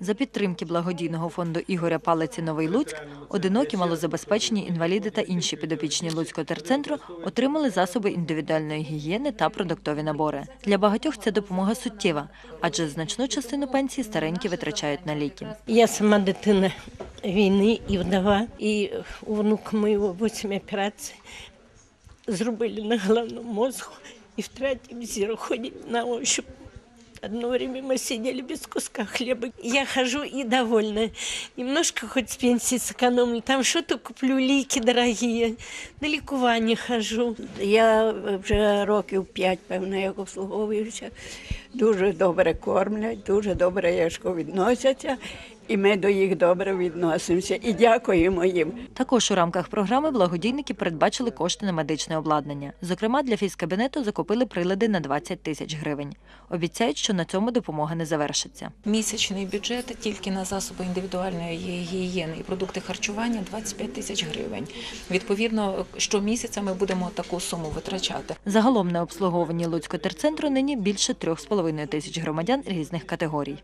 За підтримки благодійного фонду Ігоря Палиці Новий Луцьк, одинокі малозабезпечені інваліди та інші підопічні Луцького терцентру отримали засоби індивідуальної гігієни та продуктові набори. Для багатьох ця допомога суттєва, адже значну частину пенсії старенькі витрачають на ліки. Я сама дитина війни і вдова, і внук моєго восьми операцій зробили на головному мозгу і втратив зір, ходить на ощупь. Одно время мы сидели без куска хлеба. Я хожу и довольна. Немножко хоть с пенсии сэкономлю. Там что-то куплю, лики дорогие. На лікування хожу. Я вже років п'ять, певно, як обслуговуюся. Дуже добре кормлять, дуже добре яшко відносяться, і ми до їх добре відносимося. І дякуємо їм. Також у рамках програми благодійники передбачили кошти на медичне обладнання. Зокрема, для фізкабінету закупили прилади на 20 тисяч гривень. Обіцяють, що на цьому допомога не завершиться. Місячний бюджет тільки на засоби індивідуальної гігієни і продукти харчування 25 тисяч гривень. Відповідно, щомісяця ми будемо таку суму витрачати. Загалом на обслуговуванні Луцького терцентру нині більше 3,5 тисяч громадян різних категорій.